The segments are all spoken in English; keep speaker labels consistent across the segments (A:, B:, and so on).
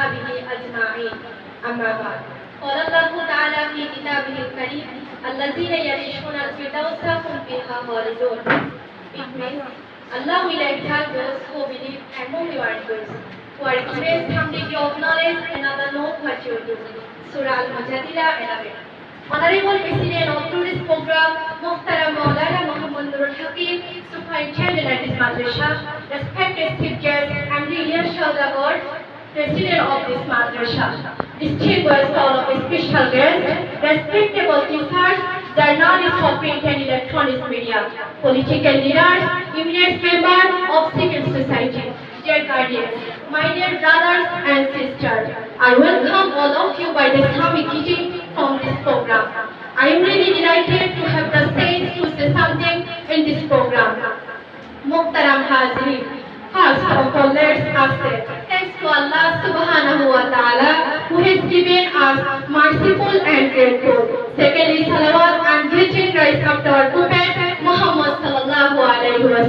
A: وأصحابه أجمعين أما بعد قال الله تعالى في كتابه الكريم الذين يعيشون الفردوس هم فيها خالدون It means Allah will exalt those who believe among your angels, who are experienced some degree of knowledge and other know what you do. Surah Al-Mujadila 11. Honorable President of today's program, Muhtaram Maulana Muhammad Nurul Hakim, Superintendent at this madrasa, President of this madrasa, distinguished all of special guests, respectable teachers, journalists of print and electronic media, political leaders, eminent members of civil society, dear guardians, my dear brothers and sisters, I welcome all of you by the Islamic teaching from this program. I am really delighted to have the stage to say something in this program. Muhtaram Hazri, first of all let's us say thanks to Allah subhanahu wa ta'ala who has us merciful and grateful. Secondly, salawat and greeting rise up to our Prophet Muhammad sallallahu alayhi wa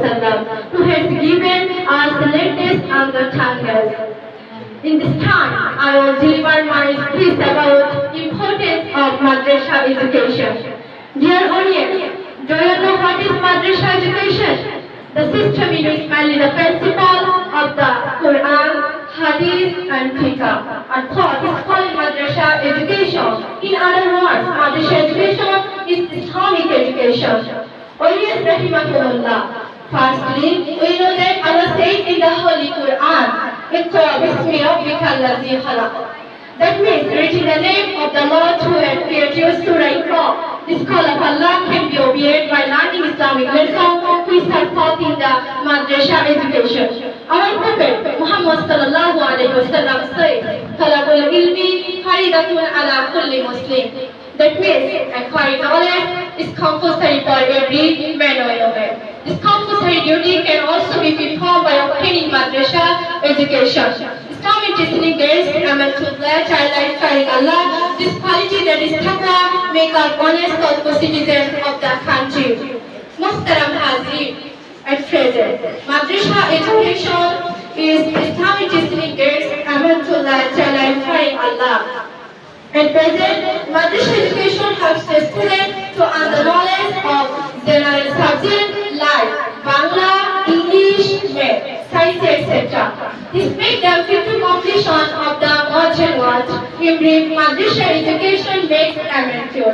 A: who has given us the latest and the channels. In this time, I will deliver my speech about importance of madrasa education. Dear audience, do you know what is madrasa education? The system in which mainly the principle of the Quran, Hadith and Fiqh are taught other words for this education is Islamic education. Only Rahimahullah. Firstly, we know that Allah says in the Holy Quran, that means read in the name of the Lord who has created you Surah Iqra. This call of Allah can be obeyed by learning Islamic lessons which are taught in the madrasa education. Our Prophet Muhammad sallallahu alayhi wa sallam says will be carried out ala kulli Muslim. The twist and corridorless is compulsory for every man or woman. This compulsory duty can also be performed by obtaining madrasa education. Islamic teaching girls amal to black child fearing Allah. This quality that is taqwa make us education. thoughtful citizens of the country. Muhtaram Hazri, at present, madrasa education is Islamic teaching girls to glad childlike Allah. At present, madrasa education helps the student to earn the knowledge of general subjects like Bangla, English, Math, Science, etc. This makes them fit to completion of the modern world. In brief, madrasa education makes amateur.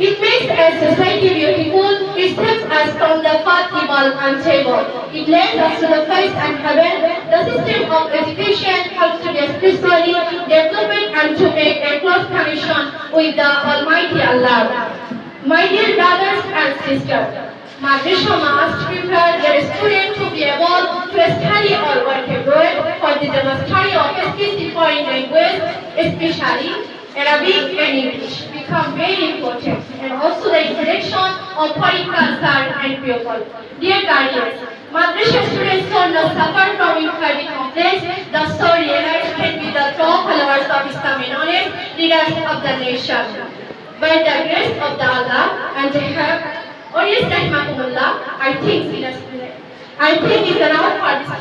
A: It makes a society beautiful, it saves us from the path evil and table. It leads us to the face and heaven. The system of education spiritually development and to make a close connection with the Almighty Allah. My dear brothers and sisters, Madrasa must prepare their students to be able to study or work abroad for the study of foreign language, especially Arabic and English, become very important, and also the introduction of foreign culture and people. Dear guardians, Madrasa students should not suffer from inferiority complex. The so realized can be the true followers of Islam and honest leaders By the grace of the Allah and the help, Audience Rahimahullah, I think. I think it's enough for